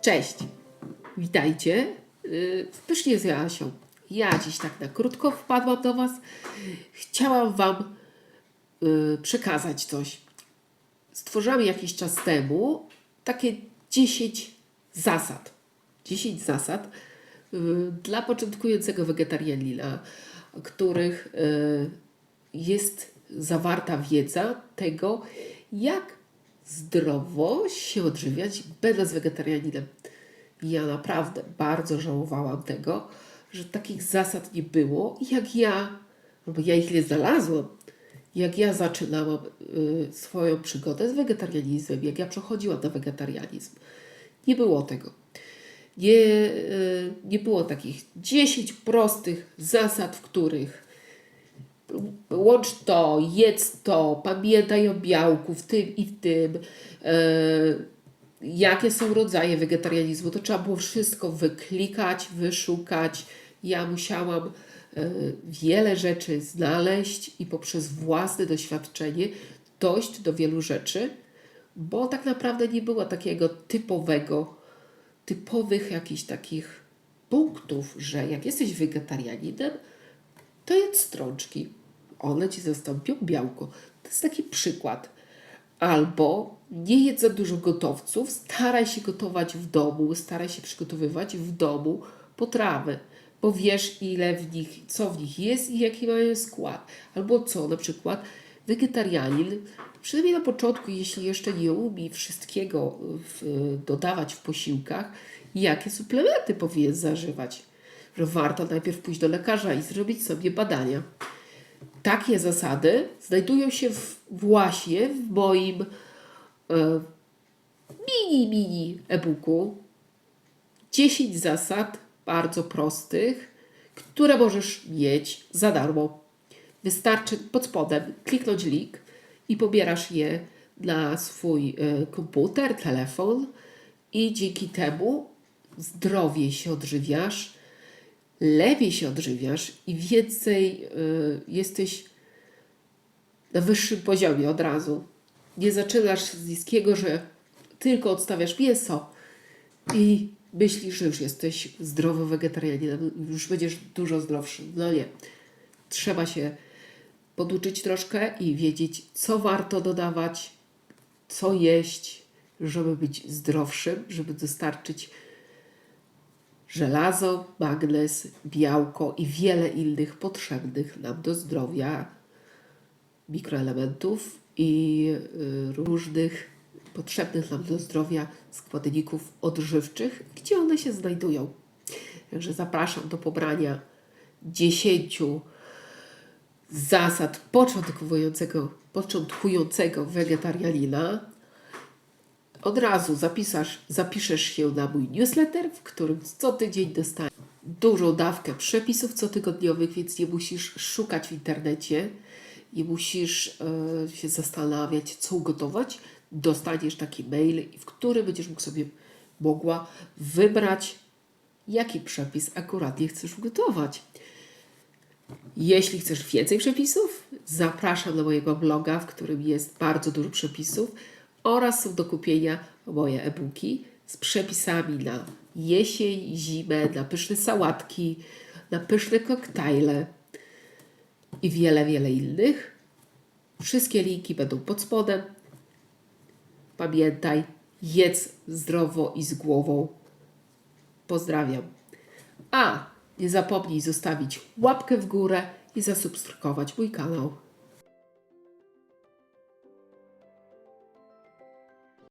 Cześć, witajcie. Yy, Pysznie z Joasią. Ja dziś tak na krótko wpadłam do Was. Chciałam Wam yy, przekazać coś. Stworzyłam jakiś czas temu takie 10 zasad. 10 zasad yy, dla początkującego wegetarianina, których jest zawarta wiedza tego, jak zdrowo się odżywiać, będąc wegetarianinem. Ja naprawdę bardzo żałowałam tego, że takich zasad nie było. Jak ja, albo ja ich nie znalazłam, jak ja zaczynałam y, swoją przygodę z wegetarianizmem, jak ja przechodziłam na wegetarianizm, nie było tego. Nie, y, nie było takich 10 prostych zasad, w których łącz to, jedz to, pamiętaj o białku w tym i w tym. E, jakie są rodzaje wegetarianizmu? To trzeba było wszystko wyklikać, wyszukać. Ja musiałam e, wiele rzeczy znaleźć i poprzez własne doświadczenie dojść do wielu rzeczy, bo tak naprawdę nie było takiego typowego, typowych jakichś takich punktów, że jak jesteś wegetarianinem, to jedz strączki. One ci zastąpią białko. To jest taki przykład. Albo nie jedz za dużo gotowców, staraj się gotować w domu, staraj się przygotowywać w domu potrawy, bo wiesz ile w nich, co w nich jest i jaki mają skład. Albo co, na przykład wegetarianin, przynajmniej na początku, jeśli jeszcze nie umie wszystkiego w, dodawać w posiłkach, jakie suplementy powinien zażywać że warto najpierw pójść do lekarza i zrobić sobie badania. Takie zasady znajdują się w, właśnie w moim e, mini, mini e-booku. 10 zasad bardzo prostych, które możesz mieć za darmo. Wystarczy pod spodem kliknąć link i pobierasz je na swój e, komputer, telefon i dzięki temu zdrowie się odżywiasz, lepiej się odżywiasz i więcej y, jesteś na wyższym poziomie od razu. Nie zaczynasz z niskiego, że tylko odstawiasz mięso i myślisz, że już jesteś zdrowy wegetarianinem, już będziesz dużo zdrowszy. No nie. Trzeba się poduczyć troszkę i wiedzieć, co warto dodawać, co jeść, żeby być zdrowszym, żeby dostarczyć żelazo, magnez, białko i wiele innych potrzebnych nam do zdrowia mikroelementów i y, różnych potrzebnych nam do zdrowia składników odżywczych, gdzie one się znajdują. Także zapraszam do pobrania 10 zasad początkującego, początkującego wegetarianina od razu zapisasz, zapiszesz się na mój newsletter, w którym co tydzień dostaniesz dużą dawkę przepisów cotygodniowych, więc nie musisz szukać w internecie, nie musisz e, się zastanawiać, co ugotować. Dostaniesz taki mail, w którym będziesz mógł sobie mogła wybrać, jaki przepis akuratnie chcesz ugotować. Jeśli chcesz więcej przepisów, zapraszam do mojego bloga, w którym jest bardzo dużo przepisów oraz są do kupienia moje e-booki z przepisami na jesień, zimę, na pyszne sałatki, na pyszne koktajle i wiele, wiele innych. Wszystkie linki będą pod spodem. Pamiętaj, jedz zdrowo i z głową. Pozdrawiam. A, nie zapomnij zostawić łapkę w górę i zasubskrybować mój kanał.